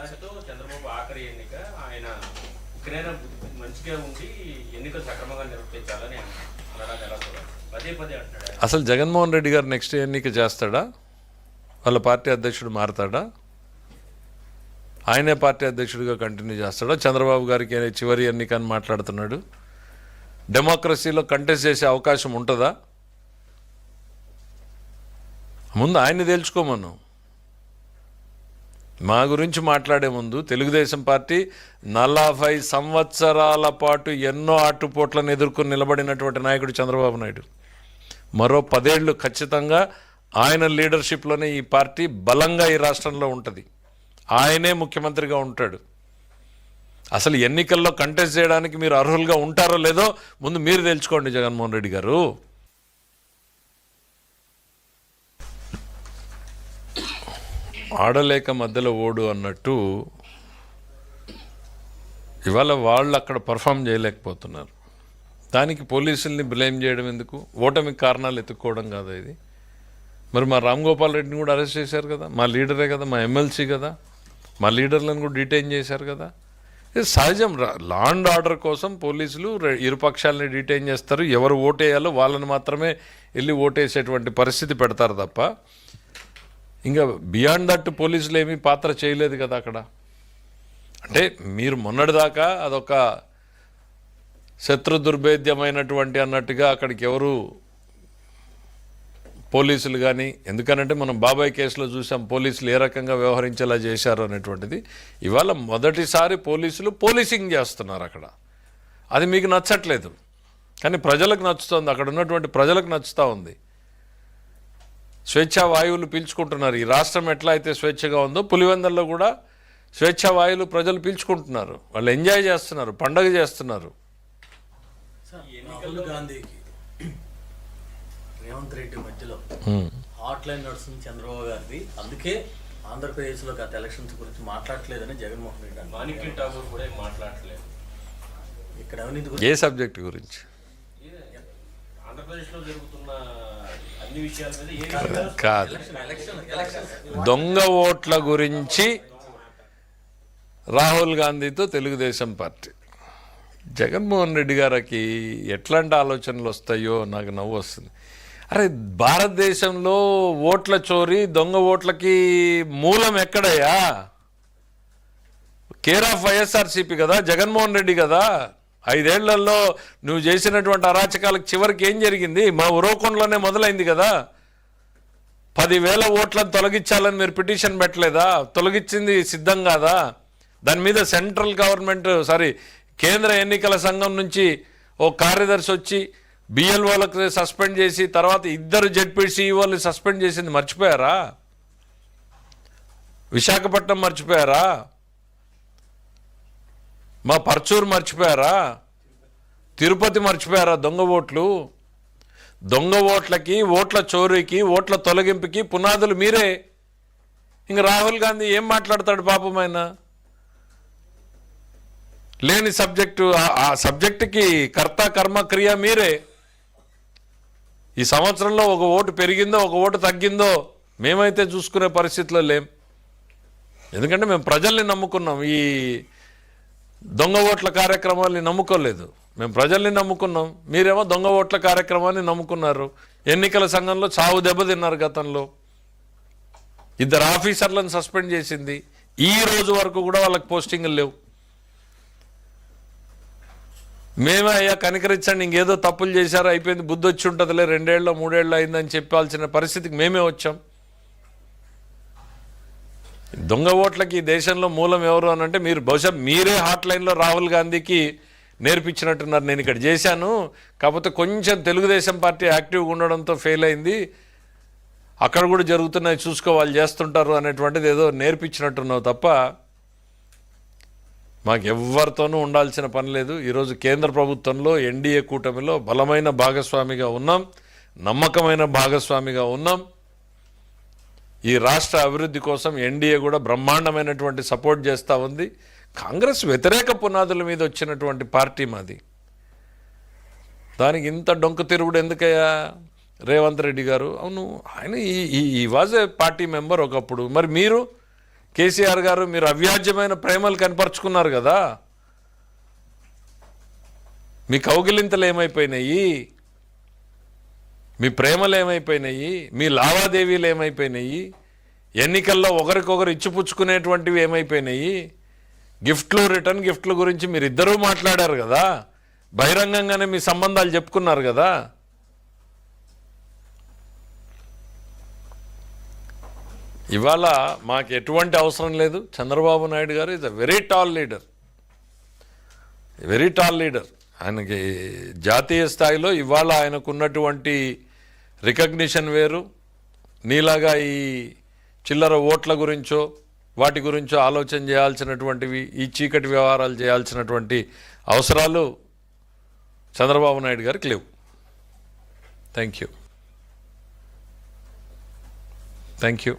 దానితో చంద్రబాబు ఆఖరి ఎన్నిక ఆయన ఇక్కడైనా మంచిగా ఉండి ఎన్నిక సక్రమంగా నిర్వర్తించాలని పదే పదే అంటున్నాడు అసలు జగన్మోహన్ రెడ్డి గారు నెక్స్ట్ ఎన్నిక చేస్తాడా? వాళ్ళ పార్టీ అధ్యక్షుడు మారతాడా? ఆయనే పార్టీ అధ్యక్షుడిగా కంటిన్యూ చేస్తాడా? చంద్రబాబు గారికి చివరి ఎన్నిక అని మాట్లాడుతున్నాడు. డెమోక్రసీలో కంటెస్ట్ చేసే అవకాశం ఉంటుందా? ముందు ఆయన్ని తేల్చుకోమను మా గురించి మాట్లాడే ముందు తెలుగుదేశం పార్టీ నలభై సంవత్సరాల పాటు ఎన్నో ఆటుపోట్లను ఎదుర్కొని నిలబడినటువంటి నాయకుడు చంద్రబాబు నాయుడు. మరో పదేళ్ళు ఖచ్చితంగా ఆయన లీడర్షిప్లోనే ఈ పార్టీ బలంగా ఈ రాష్ట్రంలో ఉంటుంది. ఆయనే ముఖ్యమంత్రిగా ఉంటాడు. అసలు ఎన్నికల్లో కంటెస్ట్ చేయడానికి మీరు అర్హులుగా ఉంటారో లేదో ముందు మీరు తెలుసుకోండి జగన్మోహన్ రెడ్డి గారు. ఆడలేక మధ్యలో ఓడు అన్నట్టు ఇవాళ వాళ్ళు అక్కడ పర్ఫామ్ చేయలేకపోతున్నారు. దానికి పోలీసుల్ని బ్లేమ్ చేయడం ఎందుకు? ఓటమికి కారణాలు ఎత్తుక్కోవడం కాదా ఇది? మరి మా రామ్ గోపాల్ రెడ్డిని కూడా అరెస్ట్ చేశారు కదా? మా లీడరే కదా? మా ఎమ్మెల్సీ కదా? మా లీడర్లను కూడా డిటైన్ చేశారు కదా? ఇది సహజం. లాండ్ ఆర్డర్ కోసం పోలీసులు ఇరుపక్షాలని డిటైన్ చేస్తారు. ఎవరు ఓటేయాలో వాళ్ళని మాత్రమే వెళ్ళి ఓటేసేటువంటి పరిస్థితి పెడతారు తప్ప ఇంకా బియాండ్ దట్ పోలీసులు ఏమీ పాత్ర చేయలేదు కదా అక్కడ. అంటే మీరు మొన్నటిదాకా అదొక శత్రు దుర్భేద్యమైనటువంటి అన్నట్టుగా అక్కడికి ఎవరు పోలీసులు కానీ ఎందుకనంటే మనం బాబాయ్ కేసులో చూసాం పోలీసులు ఏ రకంగా వ్యవహరించేలా చేశారు అనేటువంటిది. ఇవాళ మొదటిసారి పోలీసులు పోలీసింగ్ చేస్తున్నారు అక్కడ. అది మీకు నచ్చట్లేదు. కానీ ప్రజలకు నచ్చుతుంది. అక్కడ ఉన్నటువంటి ప్రజలకు నచ్చుతూ ఉంది. స్వేచ్ఛా వాయువులు పీల్చుకుంటున్నారు. ఈ రాష్ట్రం ఎట్లా అయితే స్వేచ్ఛగా ఉందో పులివెందల్లో కూడా స్వేచ్ఛా వాయువులు ప్రజలు పీల్చుకుంటున్నారు. వాళ్ళు ఎంజాయ్ చేస్తున్నారు పండగ చేస్తున్నారు. రాహుల్ గాంధీకి రేవంత్ రెడ్డి మధ్యలో హాట్ లైన్ నడుస్తుంది చంద్రబాబు గారిది. అందుకే ఆంధ్రప్రదేశ్లో గత ఎలక్షన్స్ గురించి మాట్లాడట్లేదని జగన్మోహన్ రెడ్డి మాణిక్య ఠాగూర్ కూడా ఏం మాట్లాడట్లేదు. ఇక్కడ అవినీతి ఏ సబ్జెక్ట్ గురించి? ఆంధ్రప్రదేశ్లో జరుగుతున్న కాదు. దొంగ ఓట్ల గురించి రాహుల్ గాంధీతో తెలుగుదేశం పార్టీ. జగన్మోహన్ రెడ్డి గారికి ఎట్లాంటి ఆలోచనలు వస్తాయో నాకు నవ్వు వస్తుంది. అరే భారతదేశంలో ఓట్ల చోరీ దొంగ ఓట్లకి మూలం ఎక్కడయ్యా? కేర్ ఆఫ్ వైఎస్ఆర్సీపీ కదా జగన్మోహన్ రెడ్డి కదా? ఐదేళ్ళలో నువ్వు చేసినటువంటి అరాచకాలకు చివరికి ఏం జరిగింది? మా ఉరవకొండలోనే మొదలైంది కదా. పదివేల ఓట్లను తొలగించాలని మీరు పిటిషన్ పెట్టలేదా? తొలగించింది సిద్ధం కాదా? దాని మీద సెంట్రల్ గవర్నమెంట్ సారీ కేంద్ర ఎన్నికల సంఘం నుంచి ఓ కార్యదర్శి వచ్చి బిఎల్ఓలకు సస్పెండ్ చేసి తర్వాత ఇద్దరు జెడ్పీసీఈఓని సస్పెండ్ చేసింది మర్చిపోయారా? విశాఖపట్నం మర్చిపోయారా? మా పర్చూరు మర్చిపోయారా? తిరుపతి మర్చిపోయారా దొంగ ఓట్లు? దొంగ ఓట్లకి ఓట్ల చోరీకి ఓట్ల తొలగింపుకి పునాదులు మీరే. ఇంక రాహుల్ గాంధీ ఏం మాట్లాడతాడు పాపం ఆయన? లేని సబ్జెక్టు ఆ- ఆ సబ్జెక్టుకి కర్త కర్మ క్రియ మీరే. ఈ సంవత్సరంలో ఒక ఓటు పెరిగిందో ఒక ఓటు తగ్గిందో మేమైతే చూసుకునే పరిస్థితిలో లేం. ఎందుకంటే మేము ప్రజల్ని నమ్ముకున్నాం. ఈ దొంగ ఓట్ల కార్యక్రమాల్ని నమ్ముకోలేదు. మేము ప్రజల్ని నమ్ముకున్నాం. మీరేమో దొంగ ఓట్ల కార్యక్రమాన్ని నమ్ముకున్నారు. ఎన్నికల సంఘంలో చావు దెబ్బతిన్నారు గతంలో. ఇద్దరు ఆఫీసర్లను సస్పెండ్ చేసింది. ఈ రోజు వరకు కూడా వాళ్ళకి పోస్టింగ్లు లేవు. మేమే అయ్యా కనికరించండి ఇంకేదో తప్పులు చేశారు అయిపోయింది బుద్ధి వచ్చి ఉంటుందిలే రెండేళ్ళ మూడేళ్ళు అయిందని చెప్పాల్సిన పరిస్థితికి మేమే వచ్చాం. దొంగ ఓట్లకి ఈ దేశంలో మూలం ఎవరు అని అంటే మీరు బహుశా మీరే హాట్ లైన్లో రాహుల్ గాంధీకి నేర్పించినట్టున్నారు. నేను ఇక్కడ చేశాను. కాకపోతే కొంచెం తెలుగుదేశం పార్టీ యాక్టివ్గా ఉండడంతో ఫెయిల్ అయింది. అక్కడ కూడా జరుగుతున్నాయి చూసుకో వాళ్ళు చేస్తుంటారు అనేటువంటిది ఏదో నేర్పించినట్టున్నావు తప్ప మాకు ఎవరితోనూ ఉండాల్సిన పని లేదు. ఈరోజు కేంద్ర ప్రభుత్వంలో ఎన్డీఏ కూటమిలో బలమైన భాగస్వామిగా ఉన్నాం. నమ్మకమైన భాగస్వామిగా ఉన్నాం. ఈ రాష్ట్ర అభివృద్ధి కోసం ఎన్డీఏ కూడా బ్రహ్మాండమైనటువంటి సపోర్ట్ చేస్తూ ఉంది. కాంగ్రెస్ వ్యతిరేక పునాదుల మీద వచ్చినటువంటి పార్టీ మాది. దానికి ఇంత డొంక తిరుగుడు ఎందుకయ్యా? రేవంత్ రెడ్డి గారు. అవును ఆయన ఈ ఈ వాజ్ ఏ పార్టీ మెంబర్ ఒకప్పుడు. మరి మీరు కేసీఆర్ గారు మీరు అవ్యాజ్యమైన ప్రేమలు కనపరుచుకున్నారు కదా. మీ కౌగిలింతలు ఏమైపోయినాయి? మీ ప్రేమలు ఏమైపోయినాయి? మీ లావాదేవీలు ఏమైపోయినాయి? ఎన్నికల్లో ఒకరికొకరు ఇచ్చిపుచ్చుకునేటువంటివి ఏమైపోయినాయి? గిఫ్ట్లు రిటర్న్ గిఫ్ట్ల గురించి మీరు ఇద్దరూ మాట్లాడారు కదా? బహిరంగంగానే మీ సంబంధాలు చెప్పుకున్నారు కదా? ఇవాళ మాకు ఎటువంటి అవసరం లేదు. చంద్రబాబు నాయుడు గారు is a very tall leader very tall leader ఆయనకి జాతీయ స్థాయిలో ఇవాళ ఆయనకున్నటువంటి రికగ్నిషన్ వేరు. నీలాగా ఈ చిల్లర ఓట్ల గురించో వాటి గురించో ఆలోచన చేయాల్సినటువంటివి ఈ చీకటి వ్యవహారాలు చేయాల్సినటువంటి అవసరాలు చంద్రబాబు నాయుడు గారికి లేవు. Thank you thank you